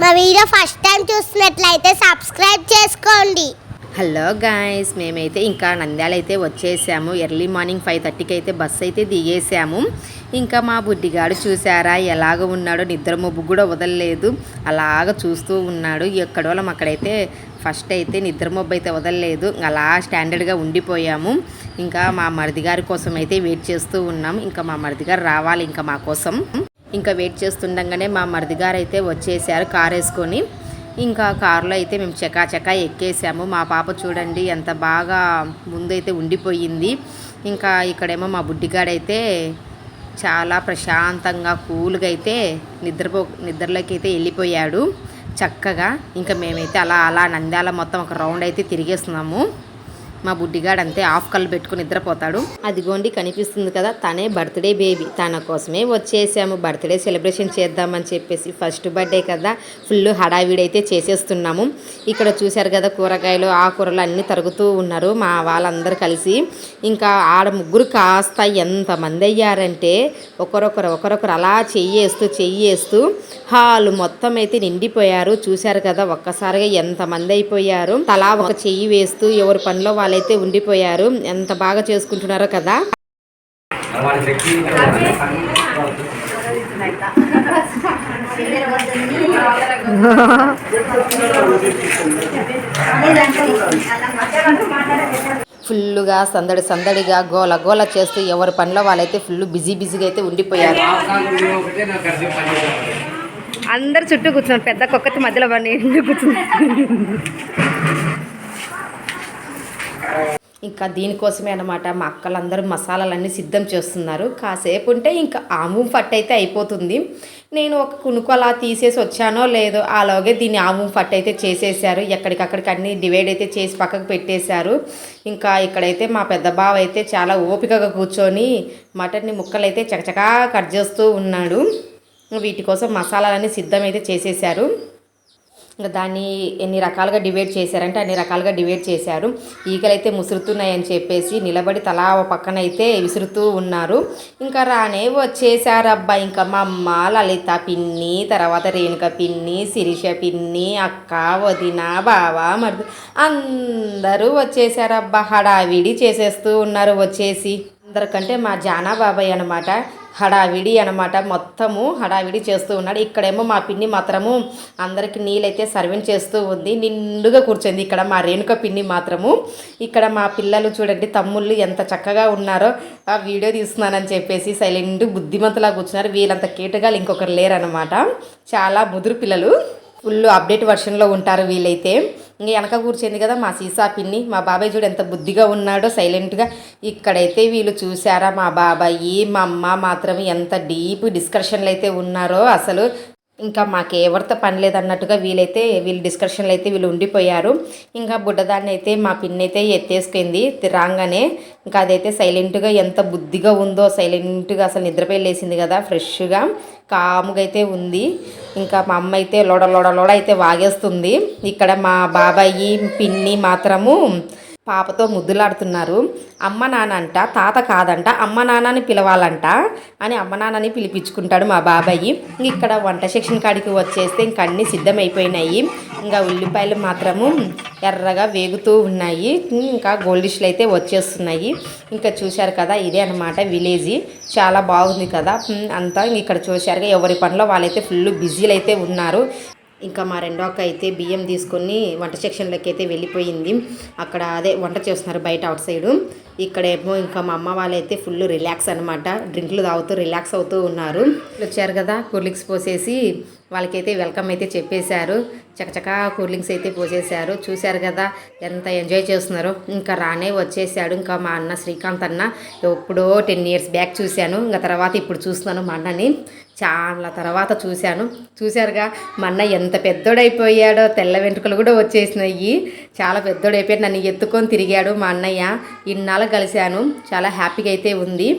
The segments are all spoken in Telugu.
మా వీడియో ఫస్ట్ టైం చూస్తున్నట్లయితే సబ్స్క్రైబ్ చేసుకోండి. హలో గాయస్ మేమైతే ఇంకా నంద్యాల అయితే వచ్చేసాము. ఎర్లీ మార్నింగ్ ఫైవ్ థర్టీకి అయితే బస్సు అయితే దిగేసాము. ఇంకా మా బుడ్డిగాడు చూసారా ఎలాగ ఉన్నాడో నిద్ర మొబ్బు కూడా వదలలేదు. అలాగ చూస్తూ ఉన్నాడు. ఎక్కడ వాళ్ళం అక్కడైతే ఫస్ట్ అయితే నిద్ర మొబ్బు అయితే వదలలేదు. అలా స్టాండర్డ్గా ఉండిపోయాము. ఇంకా మా మరిది గారి కోసం అయితే వెయిట్ చేస్తూ ఉన్నాం. ఇంకా మా మరిది గారు రావాలి ఇంకా మా కోసం. ఇంకా వెయిట్ చేస్తుండగానే మా మరిది గారు అయితే వచ్చేసారు కార్ వేసుకొని. ఇంకా కారులో అయితే మేము చకా చకా ఎక్కేసాము. మా పాప చూడండి ఎంత బాగా ముందైతే ఉండిపోయింది. ఇంకా ఇక్కడేమో మా బుడ్డిగాడైతే చాలా ప్రశాంతంగా కూల్గా అయితే నిద్రపో నిద్రలోకి అయితే వెళ్ళిపోయాడు చక్కగా. ఇంకా మేమైతే అలా అలా నంద్యాల మొత్తం ఒక రౌండ్ అయితే తిరిగేస్తున్నాము. మా బుడ్డిగాడు అంతే ఆఫ్ కళ్ళు పెట్టుకుని నిద్రపోతాడు. అదిగోండి కనిపిస్తుంది కదా తనే బర్త్డే బేబీ. తన కోసమే వచ్చేసాము. బర్త్డే సెలబ్రేషన్ చేద్దామని చెప్పేసి ఫస్ట్ బర్త్డే కదా ఫుల్ హడావిడి అయితే చేసేస్తున్నాము. ఇక్కడ చూశారు కదా కూరగాయలు ఆకుకూరలు అన్నీ తరుగుతూ ఉన్నారు మా వాళ్ళందరూ కలిసి. ఇంకా ఆడ ముగ్గురు కాస్త ఎంతమంది అయ్యారంటే ఒకరొకరు ఒకరొకరు అలా చెయ్యేస్తూ చెయ్యేస్తూ హాలు మొత్తం అయితే నిండిపోయారు. చూశారు కదా ఒక్కసారిగా ఎంతమంది అయిపోయారు. తలా ఒక చెయ్యి వేస్తూ ఎవరి పనిలో వాళ్ళైతే ఉండిపోయారు. ఎంత బాగా చేసుకుంటున్నారో కదా. ఫుల్గా సందడి సందడిగా గోల గోల చేస్తూ ఎవరి పనిలో వాళ్ళైతే ఫుల్ బిజీ బిజీగా అయితే ఉండిపోయారు. అందరు చుట్టూ కూర్చున్నారు. పెద్ద కుక్కతి మధ్యలో నిండు కూర్చున్నారు? ఇంకా దీనికోసమే అనమాట మా అక్కలందరూ మసాలాలన్నీ సిద్ధం చేస్తున్నారు. కాసేపు ఉంటే ఇంకా ఆము ఫట్ అయితే అయిపోతుంది. నేను ఒక కునుకు అలా తీసేసి వచ్చానో లేదో అలాగే దీన్ని ఆము ఫట్ అయితే చేసేసారు. ఎక్కడికక్కడికి అన్ని డివైడ్ అయితే చేసి పక్కకు పెట్టేశారు. ఇంకా ఇక్కడైతే మా పెద్ద బావ అయితే చాలా ఓపికగా కూర్చొని మటన్ని ముక్కలు అయితే చకచకా కట్ చేస్తూ ఉన్నాడు. వీటి కోసం మసాలాలన్నీ సిద్ధం అయితే చేసేసారు ఇంకా దాన్ని ఎన్ని రకాలుగా డివైడ్ చేశారంటే అన్ని రకాలుగా డివైడ్ చేశారు. ఈగలైతే ముసురుతున్నాయని చెప్పేసి నిలబడి తలా ఓ పక్కన అయితే విసురుతూ ఉన్నారు. ఇంకా రానే వచ్చేసారబ్బా ఇంకా మా అమ్మ లలిత పిన్ని తర్వాత రేణుక పిన్ని శిరీష పిన్ని అక్క వదిన బావ మరిది అందరూ వచ్చేసారబ్బా హడావిడి చేసేస్తూ ఉన్నారు వచ్చేసి. అందరికంటే మా జానా బాబాయ్ అనమాట హడావిడి అనమాట మొత్తము హడావిడి చేస్తూ ఉన్నాడు. ఇక్కడేమో మా పిన్ని మాత్రము అందరికి నీళ్ళైతే సర్వింగ్ చేస్తూ ఉంది. నిండుగా కూర్చుంది ఇక్కడ మా రేణుక పిన్ని మాత్రము. ఇక్కడ మా పిల్లలు చూడండి తమ్ముళ్ళు ఎంత చక్కగా ఉన్నారో. ఆ వీడియో తీస్తున్నానని చెప్పేసి సైలెంట్ బుద్ధిమంతులా కూర్చున్నారు. వీళ్ళంత కేటగాలు ఇంకొకరు లేరనమాట చాలా ముదురు పిల్లలు. ఫుల్ అప్డేట్ వర్షన్లో ఉంటారు వీళ్ళైతే. ఇంకా వెనక కూర్చుంది కదా మా సీసా పిన్ని. మా బాబాయ్ చూడు ఎంత బుద్ధిగా ఉన్నాడో సైలెంట్గా. ఇక్కడైతే వీళ్ళు చూసారా మా బాబాయి మా అమ్మ మాత్రం ఎంత డీప్ డిస్కషన్లు అయితే ఉన్నారో అసలు. ఇంకా మాకు ఎవరితో పని లేదన్నట్టుగా వీలైతే వీళ్ళు డిస్కషన్లు అయితే వీళ్ళు ఉండిపోయారు. ఇంకా బుడ్డదాన్ని అయితే మా పిన్ని అయితే ఎత్తేసుకుంది రాగానే. ఇంకా అదైతే సైలెంట్గా ఎంత బుద్ధిగా ఉందో సైలెంట్గా అసలు నిద్రపోయి లేసింది కదా ఫ్రెష్గా కాముగా అయితే ఉంది. ఇంకా మా అమ్మ అయితే లోడ లోడ లోడ అయితే వాగేస్తుంది. ఇక్కడ మా బాబాయి పిన్ని మాత్రము పాపతో ముద్దులాడుతున్నారు. అమ్మ నాన్న అంట తాత కాదంట అమ్మ నాన్నని పిలవాలంట అని అమ్మ నాన్నని పిలిపించుకుంటాడు మా బాబాయి. ఇక్కడ వంట సెక్షన్ కాడికి వచ్చేస్తే ఇంక అన్నీ సిద్ధమైపోయినాయి. ఇంకా ఉల్లిపాయలు మాత్రము ఎర్రగా వేగుతూ ఉన్నాయి. ఇంకా గోల్డిష్లు అయితే వచ్చేస్తున్నాయి. ఇంకా చూశారు కదా ఇదే అనమాట విలేజ్. చాలా బాగుంది కదా. అంతా ఇక్కడ చూశారుగా ఎవరి పనిలో వాళ్ళైతే ఫుల్ బిజీలు అయితే ఉన్నారు. ఇంకా మా రెండో అక్క అయితే బియ్యం తీసుకొని వంట సెక్షన్లోకి అయితే వెళ్ళిపోయింది. అక్కడ అదే వంట చేస్తున్నారు బయట అవుట్ సైడు. ఇక్కడేమో ఇంకా మా అమ్మ వాళ్ళైతే ఫుల్ రిలాక్స్ అనమాట డ్రింక్లు తాగుతూ రిలాక్స్ అవుతూ ఉన్నారు. వచ్చారు కదా కూలిక్స్ పోసేసి వాళ్ళకైతే వెల్కమ్ అయితే చెప్పేశారు. చకచకా కూల్ డ్రింక్స్ అయితే పోసేశారు. చూశారు కదా ఎంత ఎంజాయ్ చేస్తున్నారో. ఇంకా రానే వచ్చేసాడు ఇంకా మా అన్న శ్రీకాంత్ అన్న ఎప్పుడో టెన్ ఇయర్స్ బ్యాక్ చూశాను. ఇంకా తర్వాత ఇప్పుడు చూస్తున్నాను మా అన్నని. చాలా తర్వాత చూశాను. చూశారుగా మా అన్న ఎంత పెద్దోడైపోయాడో. తెల్ల వెంట్రుకలు కూడా వచ్చేసినాయి. చాలా పెద్దోడైపోయాడు. నన్ను ఎత్తుకొని తిరిగాడు మా అన్నయ్య. ఇన్నాళ్ళు కలిశాను. చాలా హ్యాపీగా అయితే ఉంది.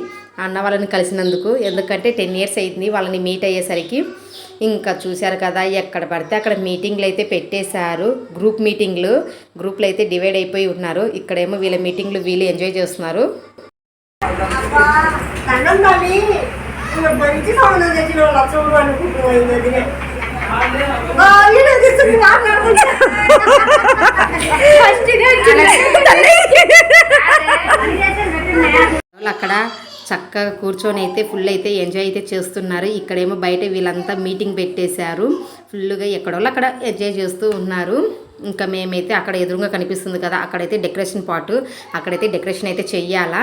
అన్న వాళ్ళని కలిసినందుకు. ఎందుకంటే టెన్ ఇయర్స్ అయింది వాళ్ళని మీట్ అయ్యేసరికి. ఇంకా చూశారు కదా ఎక్కడ పడితే అక్కడ మీటింగ్లు అయితే పెట్టేశారు. గ్రూప్ మీటింగ్లు గ్రూప్లు అయితే డివైడ్ అయిపోయి ఉన్నారు. ఇక్కడేమో వీళ్ళ మీటింగ్లు వీళ్ళు ఎంజాయ్ చేస్తున్నారు. అక్కడ చక్కగా కూర్చొని అయితే ఫుల్ అయితే ఎంజాయ్ అయితే చేస్తున్నారు. ఇక్కడేమో బయట వీళ్ళంతా మీటింగ్ పెట్టేశారు. ఫుల్గా ఎక్కడోళ్ళు అక్కడ ఎంజాయ్ చేస్తూ ఉన్నారు. ఇంకా మేమైతే అక్కడ ఎదురుగా కనిపిస్తుంది కదా అక్కడైతే డెకరేషన్ పాటు అక్కడైతే డెకరేషన్ అయితే చెయ్యాలా.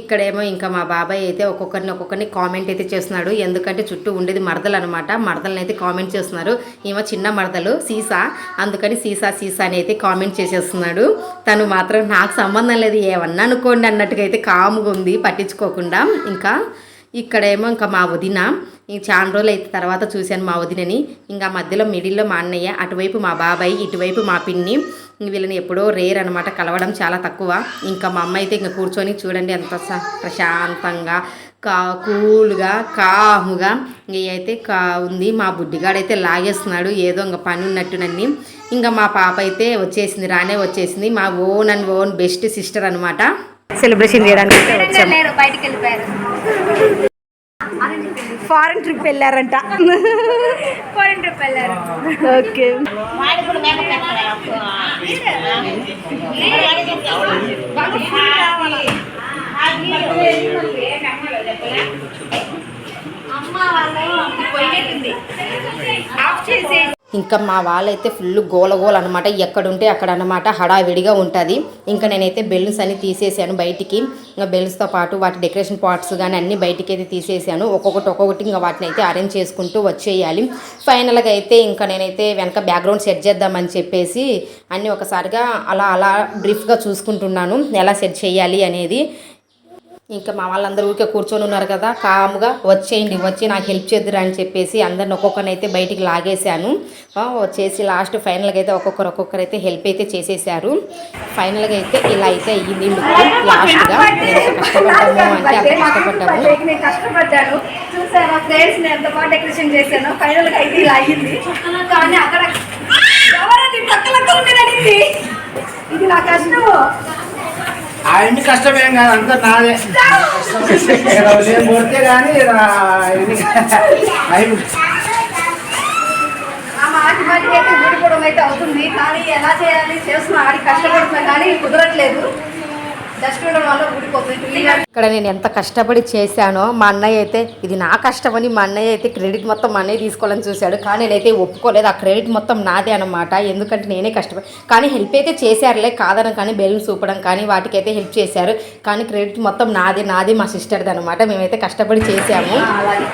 ఇక్కడేమో ఇంకా మా బాబాయ్ అయితే ఒక్కొక్కరిని ఒక్కొక్కరిని కామెంట్ అయితే చేస్తున్నాడు. ఎందుకంటే చుట్టూ ఉండేది మరదలు అనమాట మరదలను అయితే కామెంట్ చేస్తున్నారు. ఏమో చిన్న మరదలు సీసా. అందుకని సీసా సీసా అని అయితే కామెంట్ చేసేస్తున్నాడు. తను మాత్రం నాకు సంబంధం లేదు ఏమన్నా అనుకోండి అన్నట్టుగా అయితే కాముగా ఉంది పట్టించుకోకుండా. ఇంకా ఇక్కడేమో ఇంకా మా వదిన చాలా రోజులు అయితే తర్వాత చూశాను మా వదినని. ఇంకా మధ్యలో మిడిల్లో మా అన్నయ్య అటువైపు మా బాబాయ్ ఇటువైపు మా పిన్ని ఇంక వీళ్ళని ఎప్పుడో రేర్ అనమాట కలవడం చాలా తక్కువ. ఇంకా మా అమ్మ అయితే ఇంకా కూర్చొని చూడండి ఎంత ప్రశాంతంగా కా కూల్గా కాముగా ఇంక అయితే కా ఉంది. మా బుడ్డిగాడైతే లాగేస్తున్నాడు. ఏదో ఇంకా పని ఉన్నట్టునన్ని ఇంకా మా పాప అయితే వచ్చేసింది రానే వచ్చేసింది. మా own and own best sister అనమాట సెలబ్రేషన్ చేయడానికి అయితే వచ్చాము. ఫారెన్ ట్రిప్ వెళ్ళారంట. ఫారెన్ ట్రిప్ వెళ్ళారు. ఓకే. అమ్మ వాళ్ళు ఆఫ్ చేసే ఇంకా మా వాళ్ళైతే ఫుల్ గోల గోల అనమాట ఎక్కడుంటే అక్కడ అనమాట హడావిడిగా ఉంటుంది. ఇంకా నేనైతే బెలూన్స్ అన్ని తీసేసాను బయటికి. ఇంకా బెలూన్స్తో పాటు వాటి డెకరేషన్ పార్ట్స్ కానీ అన్ని బయటికి అయితే తీసేసాను. ఒక్కొక్కటి ఒక్కొక్కటి ఇంకా వాటిని అయితే అరేంజ్ చేసుకుంటూ వచ్చేయాలి. ఫైనల్గా అయితే ఇంకా నేనైతే వెనక బ్యాక్గ్రౌండ్ సెట్ చేద్దామని చెప్పేసి అన్నీ ఒకసారిగా అలా అలా బ్రీఫ్గా చూసుకుంటున్నాను. ఎలా సెట్ చేయాలి అనేది. ఇంకా మా వాళ్ళందరూ ఊరికే కూర్చొని ఉన్నారు కదా కాముగా వచ్చేయండి వచ్చి నాకు హెల్ప్ చేద్దురా అని చెప్పేసి అందరిని ఒక్కొక్కరిని అయితే బయటికి లాగేశాను. వచ్చేసి లాస్ట్ ఫైనల్గా అయితే ఒక్కొక్కరు ఒక్కొక్కరు అయితే హెల్ప్ అయితే చేసేసారు. ఫైనల్గా అయితే ఇలా అయితే అయ్యింది లుక్. లాస్ట్గా ఎంత కష్టపడ్డాము అంటే అంత కష్టపడ్డాము. నేను కష్టపడ్డాను. చూసారా ఫ్రెండ్స్ నేను ఎంత బాగా డెకరేషన్ చేశాను. ఫైనల్గా అయితే ఇలా అయ్యింది. కానీ అక్కడ ఎవరది? ఇది నా కష్టం ఆయన్ని కష్టమేం కాదు అంతా నాదే. నేను కొడితే కానీ అయితే ఊడిపోవడం అయితే అవుతుంది. కానీ ఎలా చేయాలి? చేస్తున్నా ఆడి కష్టపడుతున్నా కానీ కుదరట్లేదు. డస్ట్ ఉండడం వల్ల ఊడిపోతుంది ఇక్కడ నేను ఎంత కష్టపడి చేశానో మా అన్నయ్య అయితే ఇది నా కష్టమని మా అన్నయ్య అయితే క్రెడిట్ మొత్తం మా అన్నయ్య తీసుకోవాలని చూశాడు. కానీ నేనైతే ఒప్పుకోలేదు. ఆ క్రెడిట్ మొత్తం నాదే అనమాట ఎందుకంటే నేనే కష్టపడి కానీ హెల్ప్ అయితే చేశారులే కాదని కానీ బెలూన్స్ చూపడం కానీ వాటికైతే హెల్ప్ చేశారు. కానీ క్రెడిట్ మొత్తం నాది నాది మా సిస్టర్ది అనమాట మేమైతే కష్టపడి చేశాము. అలాగే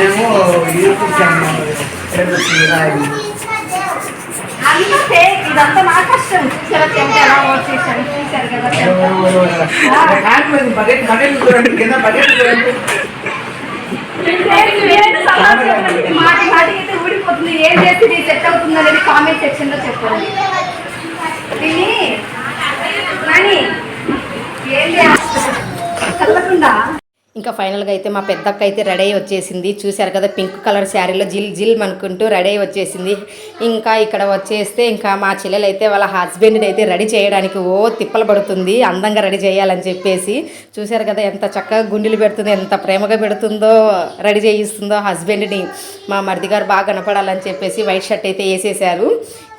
మేము యూట్యూబ్ ఛానల్ అంతా ఫేక్ ఇదంతా నా కష్టం. చూసారా చెంట ఎలా చేశాను కదా. మాటి అయితే ఊడిపోతుంది. ఏం చేసి ఇది సెట్ అవుతుంది అనేది కామెంట్ సెక్షన్లో చెప్పండి. దీన్ని నాని ఏం చేయాలి? చల్లకుండా. ఇంకా ఫైనల్గా అయితే మా పెద్దక్క అయితే రెడీ అయి వచ్చేసింది. చూశారు కదా పింక్ కలర్ శారీలో జిల్ జిల్ అనుకుంటూ రెడీ అయ్యి వచ్చేసింది. ఇంకా ఇక్కడ వచ్చేస్తే ఇంకా మా చెల్లెలు అయితే వాళ్ళ హస్బెండ్ని అయితే రెడీ చేయడానికి ఓ తిప్పలు పడుతుంది. అందంగా రెడీ చేయాలని చెప్పేసి చూశారు కదా ఎంత చక్కగా గుండెలు పెడుతుందో ఎంత ప్రేమగా పెడుతుందో రెడీ చేయిస్తుందో హస్బెండ్ని మా మరిది గారు బాగా కనపడాలని చెప్పేసి వైట్ షర్ట్ అయితే వేసేసారు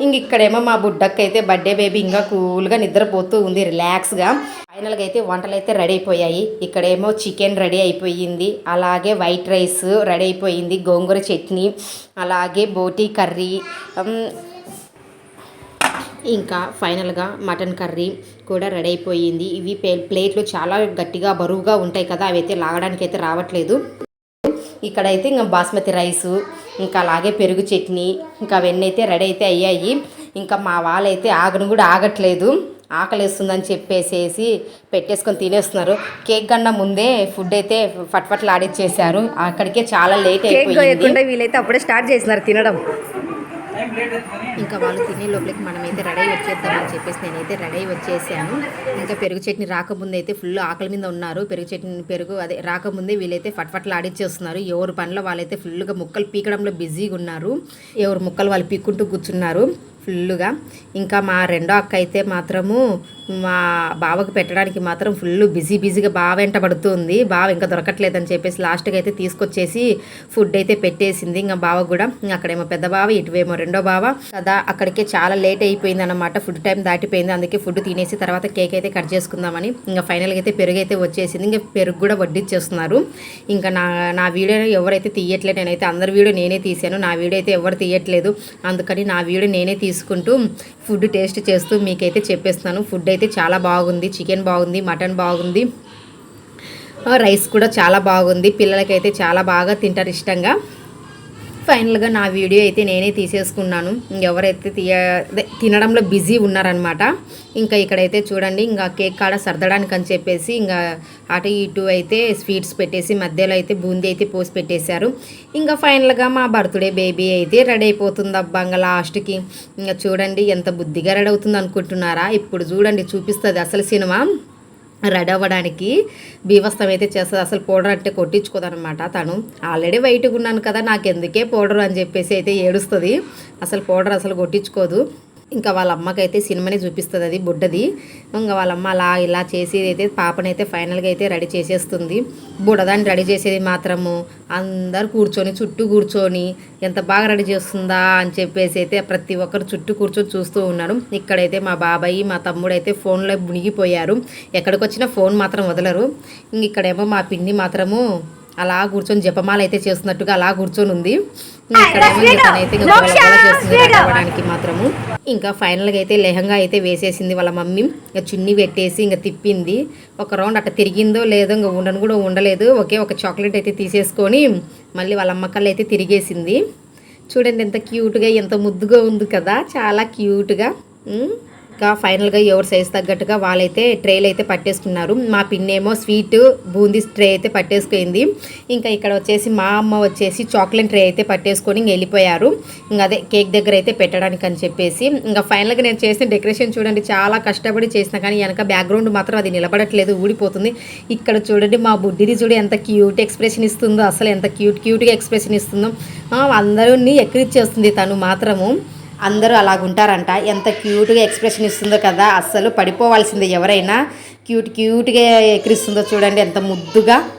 ఇంక ఇక్కడేమో మా బుడ్డకైతే అయితే బర్త్డే బేబీ ఇంకా కూల్గా నిద్రపోతూ ఉంది రిలాక్స్గా ఫైనల్గా అయితే వంటలు అయితే రెడీ అయిపోయాయి. ఇక్కడేమో చికెన్ రెడీ అయిపోయింది. అలాగే వైట్ రైస్ రెడీ అయిపోయింది. గోంగూర చట్నీ అలాగే బోటీ కర్రీ ఇంకా ఫైనల్గా మటన్ కర్రీ కూడా రెడీ అయిపోయింది. ఇవి ప్లే- ప్లేట్లు చాలా గట్టిగా బరువుగా ఉంటాయి కదా అవి అయితే లాగడానికి అయితే రావట్లేదు. ఇక్కడైతే ఇంకా బాస్మతి రైసు ఇంకా అలాగే పెరుగు చట్నీ ఇంకా అవన్నీ అయితే రెడీ అయితే అయ్యాయి. ఇంకా మా వాళ్ళైతే ఆగను కూడా ఆగట్లేదు. ఆకలిస్తుందని చెప్పేసేసి పెట్టేసుకొని తినేస్తున్నారు. కేక్ కన్నా ముందే ఫుడ్ అయితే ఫట్ఫట్లు ఆడిచ్చేసారు అక్కడికే చాలా లేట్ అయిపోయింది. వీళ్ళైతే అప్పుడే స్టార్ట్ చేసినారు తినడం. ఇంకా వాళ్ళు తినే లోపలికి మనమైతే రెడీ వచ్చేద్దామని చెప్పేసి నేనైతే రెడీ వచ్చేసాను. ఇంకా పెరుగు చట్నీ రాకముందు అయితే ఫుల్ ఆకలి మీద ఉన్నారు. పెరుగు చట్నీ పెరుగు అదే రాకముందే వీళ్ళైతే ఫట్ఫట్లు ఆడిచ్చేస్తున్నారు ఎవరి పనిలో వాళ్ళైతే ఫుల్గా ముక్కలు పీకడంలో బిజీగా ఉన్నారు. ఎవరు ముక్కలు వాళ్ళు పీక్కుంటూ కూర్చున్నారు. ఫుల్గా ఇంకా మా రెండో అక్క అయితే మాత్రము మా బావకు పెట్టడానికి మాత్రం ఫుల్ బిజీ బిజీగా బాగా వెంట పడుతుంది. బావ ఇంకా దొరకట్లేదని చెప్పేసి లాస్ట్కి అయితే తీసుకొచ్చేసి ఫుడ్ అయితే పెట్టేసింది. ఇంకా బావ కూడా అక్కడేమో పెద్ద బావ ఇటువేమో రెండో బావ. కదా అక్కడికే చాలా లేట్ అయిపోయింది అనమాట ఫుడ్ టైం దాటిపోయింది. అందుకే ఫుడ్ తినేసి తర్వాత కేక్ అయితే కట్ చేసుకుందామని ఇంకా ఫైనల్గా అయితే పెరుగు అయితే వచ్చేసింది. ఇంకా పెరుగు కూడా వడ్డిచ్చేస్తున్నారు. ఇంకా నా నా వీడియో ఎవరైతే తీయట్లేదు నేనైతే అందరి వీడియో నేనే తీసాను నా వీడియో అయితే ఎవరు తీయట్లేదు. అందుకని నా వీడియో నేనే తీసుకుంటూ ఫుడ్ టేస్ట్ చేస్తూ మీకైతే చెప్పేస్తున్నాను. ఫుడ్ అయితే చాలా బాగుంది. చికెన్ బాగుంది మటన్ బాగుంది. రైస్ కూడా చాలా బాగుంది. పిల్లలకైతే చాలా బాగా తింటారు ఇష్టంగా. ఫైనల్గా నా వీడియో అయితే నేనే తీసేసుకున్నాను. ఎవరైతే తీయ తినడంలో బిజీ ఉన్నారనమాట ఇంకా ఇక్కడైతే చూడండి ఇంకా కేక్ కాడ సర్దడానికి అని చెప్పేసి ఇంకా అటు ఇటు అయితే స్వీట్స్ పెట్టేసి మధ్యలో అయితే బూందీ అయితే పోసి పెట్టేశారు. ఇంకా ఫైనల్గా మా బర్త్డే బేబీ అయితే రెడీ అయిపోతుంది అబ్బా ఇంకా లాస్ట్కి. ఇంకా చూడండి ఎంత బుద్ధిగా రెడీ అవుతుంది అనుకుంటున్నారా? ఇప్పుడు చూడండి చూపిస్తుంది అసలు సినిమా. రెడీ అవ్వడానికి బీవస్తం అయితే చేస్తుంది. అసలు పౌడర్ అంటే కొట్టించుకోదనమాట తను ఆల్రెడీ వైట్గా ఉన్నాను కదా నాకు ఎందుకే పౌడర్ అని చెప్పేసి అయితే ఏడుస్తుంది. అసలు పౌడర్ అసలు కొట్టించుకోదు. ఇంకా వాళ్ళ అమ్మకైతే సినిమాని చూపిస్తుంది అది బుడ్డది. ఇంకా వాళ్ళ అమ్మ అలా ఇలా చేసేది అయితే పాపనైతే ఫైనల్గా అయితే రెడీ చేసేస్తుంది. బుడదాన్ని రెడీ చేసేది మాత్రము. అందరు కూర్చొని చుట్టూ కూర్చొని ఎంత బాగా రెడీ చేస్తుందా అని చెప్పేసి అయితే ప్రతి ఒక్కరు చుట్టూ కూర్చొని చూస్తూ ఉన్నారు. ఇక్కడైతే మా బాబాయ్ మా తమ్ముడు అయితే ఫోన్లో మునిగిపోయారు. ఎక్కడికి వచ్చినా ఫోన్ మాత్రం వదలరు. ఇంక ఇక్కడేమో మా పిన్ని మాత్రము అలా కూర్చొని జపమాల అయితే చేస్తున్నట్టుగా అలా కూర్చొని ఉంది ఇంక ఇక్కడేమో ఇంకా తనైతే చేస్తుంది అవ్వడానికి మాత్రము. ఇంకా ఫైనల్గా అయితే లెహంగా అయితే వేసేసింది వాళ్ళ మమ్మీ. ఇంకా చున్నీ పెట్టేసి ఇంకా తిప్పింది. ఒక రౌండ్ అట్లా తిరిగిందో లేదో ఇంకా ఉండను కూడా ఉండలేదు. ఒకే ఒక చాక్లెట్ అయితే తీసేసుకొని మళ్ళీ వాళ్ళ అమ్మకల్లు అయితే తిరిగేసింది. చూడండి ఎంత క్యూట్గా ఎంత ముద్దుగా ఉంది కదా. చాలా క్యూట్గా. ఇంకా ఫైనల్గా ఎవరి సైజ్ తగ్గట్టుగా వాళ్ళైతే ట్రేలు అయితే పట్టేసుకున్నారు. మా పిన్నేమో స్వీట్ బూందీ ట్రే అయితే పట్టేసుకుంది. ఇంకా ఇక్కడ వచ్చేసి మా అమ్మ వచ్చేసి చాక్లెట్ ట్రే అయితే పట్టేసుకొని వెళ్ళిపోయారు. ఇంకా అదే కేక్ దగ్గర అయితే పెట్టడానికి అని చెప్పేసి. ఇంకా ఫైనల్గా నేను చేసిన డెకరేషన్ చూడండి చాలా కష్టపడి చేసిన కానీ వెనక బ్యాక్గ్రౌండ్ మాత్రం అది నిలబడట్లేదు ఊడిపోతుంది. ఇక్కడ చూడండి మా బుడ్డిది చూడు ఎంత క్యూట్ ఎక్స్ప్రెషన్ ఇస్తుందో అసలు ఎంత క్యూట్ క్యూట్గా ఎక్స్ప్రెషన్ ఇస్తుందో. అందరిని ఎక్కిరిచ్చేస్తుంది తను మాత్రము. అందరూ అలాగుంటారంట. ఎంత క్యూట్గా ఎక్స్ప్రెషన్ ఇస్తుందో కదా అస్సలు పడిపోవాల్సిందే ఎవరైనా. క్యూట్ క్యూట్గా ఎక్కిరిస్తుందో చూడండి ఎంత ముద్దుగా.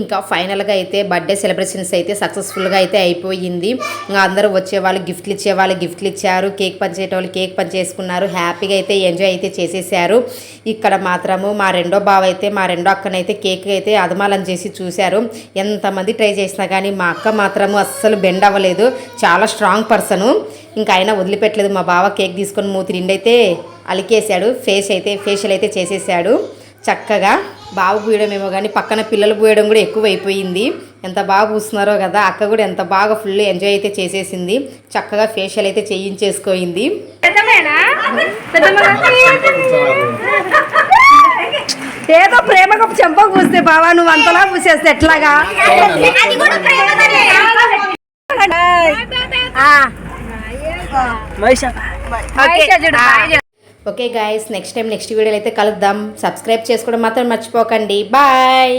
ఇంకా ఫైనల్గా అయితే బర్త్డే సెలబ్రేషన్స్ అయితే సక్సెస్ఫుల్గా అయితే అయిపోయింది. ఇంకా అందరూ వచ్చేవాళ్ళు గిఫ్ట్లు ఇచ్చేవాళ్ళు గిఫ్ట్లు ఇచ్చారు కేక్ పంచేటోళ్ళు కేక్ పంచేసుకున్నారు హ్యాపీగా అయితే ఎంజాయ్ అయితే చేసేసారు. ఇక్కడ మాత్రము మా రెండో బావ అయితే మా రెండో అక్కనైతే కేక్ అయితే అదమాలం చేసి చూశారు. ఎంతమంది ట్రై చేసినా కానీ మా అక్క మాత్రము అస్సలు బెండ్ అవ్వలేదు. చాలా స్ట్రాంగ్ పర్సను. ఇంకా అయినా వదిలిపెట్టలేదు మా బావ కేక్ తీసుకొని మూతి నిండైతే అలికేశాడు ఫేస్ అయితే ఫేషియల్ అయితే చేసేసాడు. చక్కగా బాబు పూయడం ఏమో కానీ పక్కన పిల్లలు పూయడం కూడా ఎక్కువ అయిపోయింది ఎంత బాగా పూస్తున్నారో కదా అక్క కూడా ఎంత బాగా ఫుల్ ఎంజాయ్ అయితే చేసేసింది. చక్కగా ఫేషియల్ అయితే చేయించేసుకోయింది. ఏదో ప్రేమకు చెంప పూస్తే బావా నువ్వు అంతలా పూసేస్తే ఎట్లాగా? Okay guys next time next వీడియోలో అయితే కలుద్దాం. సబ్స్క్రైబ్ చేసుకోవడం మాత్రం మర్చిపోకండి. బాయ్